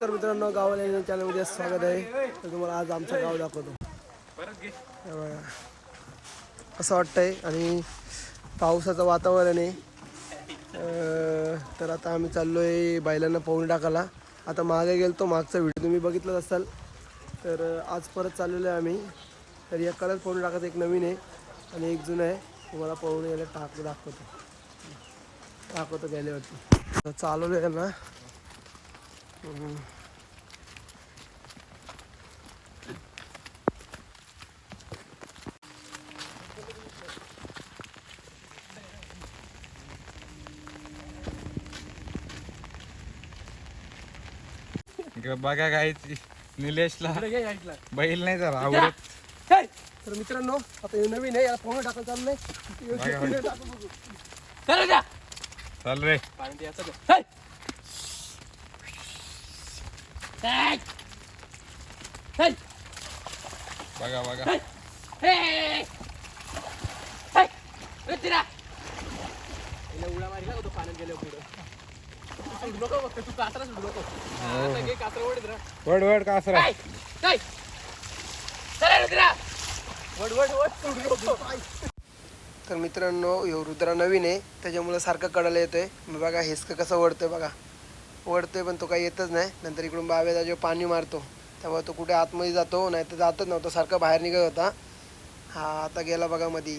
तर मित्रांनो गावाला येण्या चॅनलमध्ये स्वागत आहे. तर तुम्हाला आज आमचं गाव दाखवतो. असं वाटतंय. आणि पावसाचं वातावरण आहे. तर आता आम्ही चाललो आहे बैलांना पाहून टाकायला. आता मागे गेलतो मागचा व्हिडिओ तुम्ही बघितलाच असाल. तर आज परत चाललेलो आहे आम्ही. तर एकालाच पाहून टाकायचं एक नवीन आहे आणि एक जुनं आहे. तुम्हाला पाहून यायला टाक दाखवतो. दाखवतो गेल्यावरती चालवलं आहे ना बघा काय निलेशला बैल नाही जरा आवडत तर मित्रांनो आता हे नवीन आहे याला पाहून टाकायला चाललंय बघू. चाल रे. बघा बघा उड्या मारी का तो पाण्यात गेल्यावर पुढं सोडू नको फक्त तू कासरा सोडू नको आता घे कासरा ओढत राहा. वड वड कासरा वड वड वड सोडू नको तर मित्रांनो ह्यो रुद्रा नवीन आहे त्याच्यामुळे सारखं कडायला येतोय मी बघा हेसकं कसं वडतोय बघा ओढतोय पण तो काही येतच नाही. नंतर इकडून बाव्याचा जेव्हा पाणी मारतो तेव्हा तो कुठे आतमध्ये जातो नाही तर जातच नव्हता सारखा बाहेर निघत होता. हा आता गेला बघा मधी.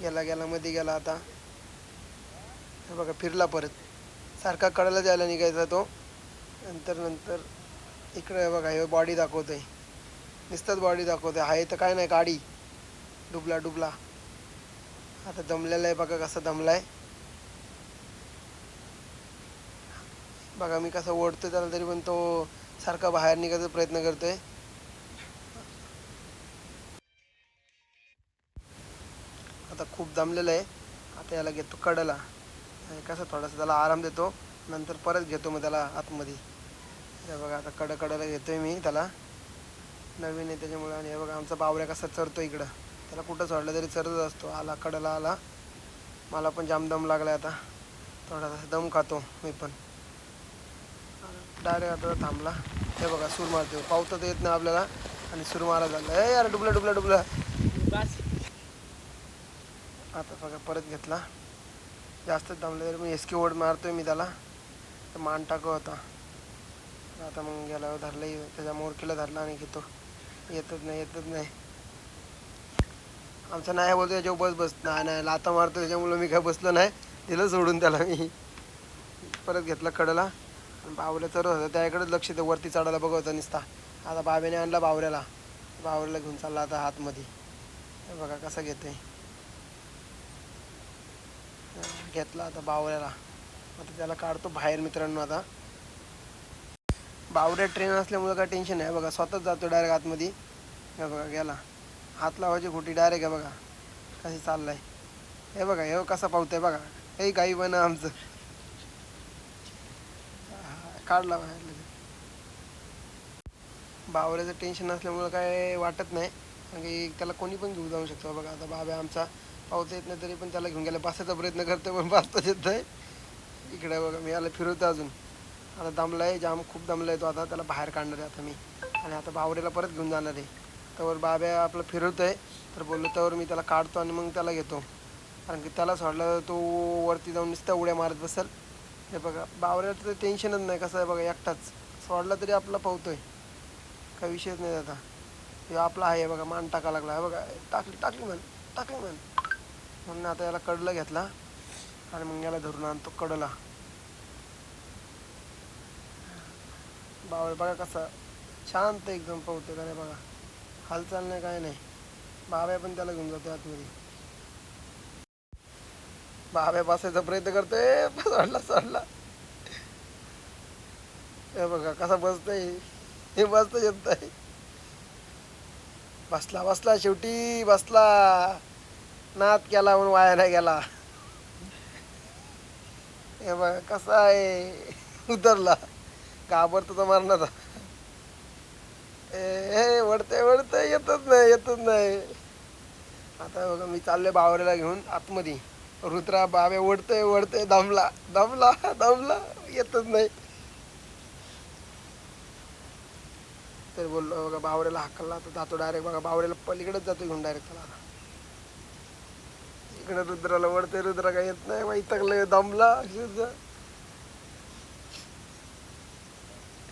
गेला गेला मध्ये गेला आता. हे बघा फिरला परत. सारखा कडायला जायला निघायचा तो. नंतर नंतर इकडे बघा हे बॉडी दाखवतोय. नुसतंच बॉडी दाखवतोय. आहे तर काय नाही गाडी डुबला डुबला. आता दमलेला आहे बघा कसा आहे बघा मी कसं ओढतोय त्याला तरी पण तो सारखा बाहेर निघायचा प्रयत्न करतोय. आता खूप दमलेला आहे. आता याला घेतो कडला. आणि कसं थोडासा त्याला आराम देतो. नंतर परत घेतो मग त्याला आतमध्ये. हे बघा आता कड कडाला घेतोय मी त्याला. नवीन आहे त्याच्यामुळे आणि हे बघा आमचा बावऱ्या कसा चरतो इकडं. त्याला कुठं चढलं तरी चरतच असतो. आला कडला आला. मला पण जाम दम लागला आता. थोडासा दम खातो मी पण. डायरेक्ट आता थांबला. हे बघा सूर मारतो पावता तर येत नाही आपल्याला. आणि सूर मारा झालं ए यार डुबला डुबला डुबला. आता बघा परत घेतला. जास्त दमले तरी मी एसकी ओढ मारतोय मी त्याला. तर मान टाकू होता. आता मग गेल्यावर धरलं त्याच्या मोरकीला धरला आणि घेतो. येतच नाही येतच नाही. आमचा नाही बोलतो याच्यावर बस बस. नाही नाही लाता मारतो त्याच्यामुळं मी काय बसलो नाही. दिलं सोडून त्याला मी. परत घेतला कडला. आणि बावऱ्या चरत होता. त्याकडे लक्ष दे वरती चढायला बघत निसता. आता बाबेने आणला बावऱ्याला बावऱ्याला घेऊन चालला आता हातमध्ये. हे बघा कसा घेतोय. घेतला आता बावऱ्याला आता त्याला काढतो बाहेर मित्रांनो आता. बावऱ्या ट्रेन असल्यामुळं काय टेन्शन नाही. बघा स्वतःच जातो डायरेक्ट आतमध्ये. हे बघा गेला. हात लावायची खोटी डायरेक्ट आहे बघा. कशी चाललाय. हे बघा हे कसा पावतंय बघा. हे गाई पण आमचं. काढला बाहेर लगेच. बावऱ्याचं टेन्शन नसल्यामुळं काय वाटत नाही. कारण की त्याला कोणी पण घेऊन जाऊ शकतो. बघा आता बाबा आमचा पावता येत नाही तरी पण त्याला घेऊन गेला. बसायचा प्रयत्न करतो पण बसताच येत नाही. इकडे बघा मी याला फिरवतो अजून. आता दमलाय जाम खूप दमलाय तो आता. त्याला बाहेर काढणार आहे आता मी. आणि आता बावऱ्याला परत घेऊन जाणार आहे. त्यावर बाब्या आपलं आहे तर बोललो त्यावर मी त्याला काढतो आणि मग त्याला घेतो. कारण की त्याला सोडलं तो वरती जाऊन नुसत्या उड्या मारत बसल. हे बघा बावऱ्याचं तर टेन्शनच नाही कसं आहे बघा एकटाच. सोडला तरी आपला पावतोय. काही विषयच नाही आता हे आपला आहे बघा मान टाका लागला. आहे बघा टाकली टाकली म्हण टाकली म्हण. म्हणून आता याला कडला घेतला आणि मग याला धरून आणतो कडला. बावळ बघा कसा शांत एकदम पावतो त्याने बघा. हालचाल नाही काय नाही. बाब्या पण त्याला घेऊन जातो आतमध्ये. बाब्या बसायचा प्रयत्न करतोय. सोडला सोडला. हे बघा कसा बसतय. हे बसत येत बसला बसला शेवटी बसला. नात केला म्हणून वाया नाही गेला. हे बघा कसा आहे. उतरला. घाबरतो तर मरणार ए वडते वडते येतच नाही येतच नाही. आता बघा मी चाललोय बावऱ्याला घेऊन आतमध्ये. रुद्रा बाबे ओढतोय ओढतोय दमला दमला दमला येतच नाही. तरी बोललो बघा बावऱ्याला हाकलला तर जातो डायरेक्ट बघा बावऱ्याला पलीकडेच जातो घेऊन डायरेक्ट त्याला इकडे रुद्राला वळते रुद्रा काय येत नाही वैतकलं दमला अक्षरशः.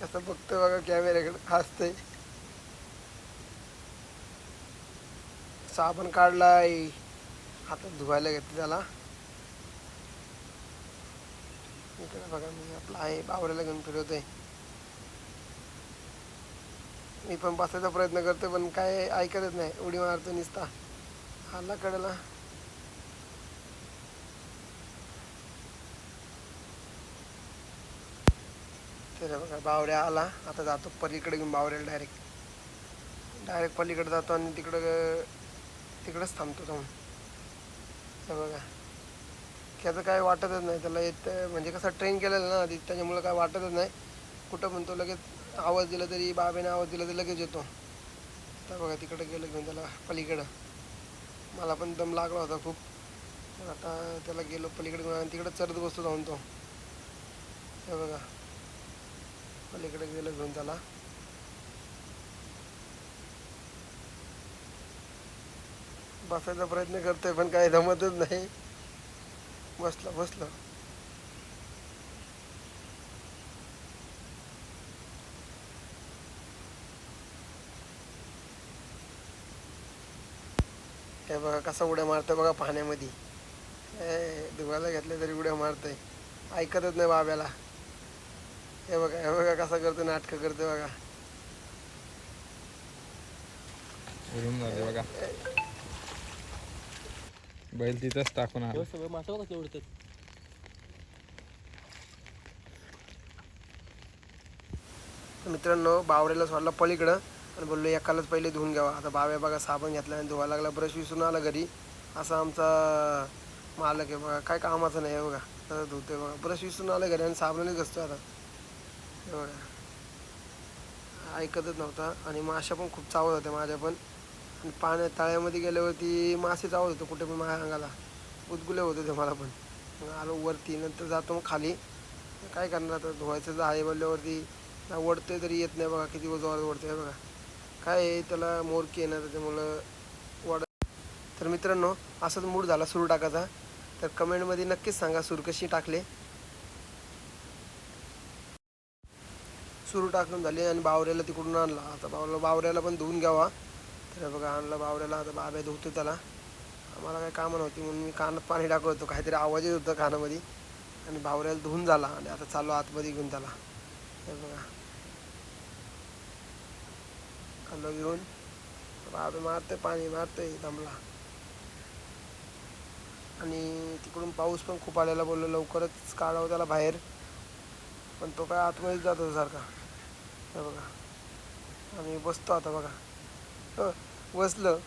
कसं बघतोय बघा कॅमेऱ्याकडे हसते साबण काढलाय. आता धुवायला घेतलं त्याला. इकडे बघा मी आपला आहे बावऱ्याला घेऊन फिरवतोय. मी पण बसायचा प्रयत्न करतो पण काय ऐकतच नाही. उडी मारतो निसता. आला कडेला. तर बघा बावऱ्या आला. आता जातो पलीकडे घेऊन बावऱ्याला डायरेक्ट डायरेक्ट पलीकडे जातो आणि तिकडं तिकडंच थांबतो जाऊन तर बघा. त्याचं काय वाटतच नाही. त्याला येत म्हणजे कसं ट्रेन केलेलं ना आधी त्याच्यामुळं काय वाटतच नाही. कुठं म्हणतो लगेच आवाज दिला तरी बाबेने आवाज दिला तरी लगेच येतो. तर बघा तिकडं गेलं घेऊन त्याला पलीकडं. मला पण दम लागला होता खूप. तर आता त्याला गेलो पलीकडे घेऊन आणि तिकडं चढत बसतो जाऊन तो. हे बघा. पलीकडे गेलं घेऊन त्याला. बसायचा प्रयत्न करतोय पण काही जमतच नाही. बसलं बसलं. हे बघा कसा उड्या मारतोय बघा पाण्यामध्ये. धुवायला घेतले तरी उड्या मारतोय. ऐकतच नाही बाब्याला. हे बघा हे बघा कसा करतो नाटकं करतोय बघा. बघा. बैल तिथंच टाकून आला. सगळं मासा कसं उडतात तर मित्रांनो बावऱ्याला सोडला पलीकडं. आणि बोललो एकालाच पहिले धुवून घ्यावा. आता बाव्या बघा साबण घेतला आणि धुवायला लागला ब्रश विसरून आला घरी. असा आमचा मालक आहे बघा. काय कामाचं नाही आहे बघा. तर धुतोय बघा. ब्रश विसरून आला घरी आणि साबणानेच घसतोय आता. बघा ऐकतच नव्हता. आणि माशा पण खूप चावत होत्या माझ्या पण. आणि पाण्यात तळ्यामध्ये गेल्यावरती मासे चावत होते कुठे पण माझ्या अंगाला. उदगुले होत होते मला पण. मग आलो वरती नंतर जातो मग खाली. काय करणार आता? धुवायचं आहे बोलल्यावरती ना ओढतोय तरी येत नाही बघा किती जोरात ओढतोय बघा. काय आहे? त्याला मोरकी येणार त्याच्यामुळं वाढ तर मित्रांनो असाच मूड झाला सूर टाकायचा. तर कमेंटमध्ये नक्कीच सांगा सूर कशी टाकले? सुरू टाकून झाली आणि बावऱ्याला तिकडून आणला. आता बावला बावऱ्याला पण धुवून घ्यावा. तर बघा आणला बावऱ्याला आता बाब्या धुवतो त्याला. आम्हाला काही कामं नव्हती म्हणून मी कानात पाणी टाकत होतो. काहीतरी आवाज येत होता कानामध्ये. आणि बावऱ्याला धुवून झाला आणि आता चाललो आतमध्ये घेऊन त्याला. हे बघा. आलो घेऊन. बाबे मारतोय पाणी मारतोय दमला. आणि तिकडून पाऊस पण खूप आलेला बोललो. लवकरच काढावं त्याला बाहेर. पण तो काय आतमध्येच जात होता सारखा. हे बघा. आम्ही बसतो आता बघा. बसलं.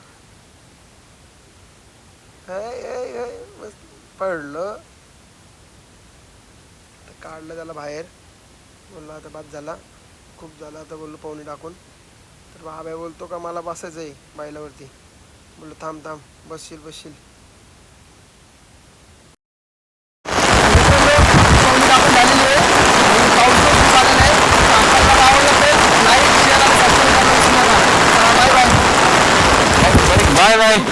हे, बस पडलं. तर काढलं त्याला बाहेर. बोललो आता बाद झाला. खूप झाला आता बोललो पाहुणे टाकून. तर बाबा बोलतो का मला बसायचं आहे बायलावरती. बोललो थांब थांब. बसशील बसशील. right.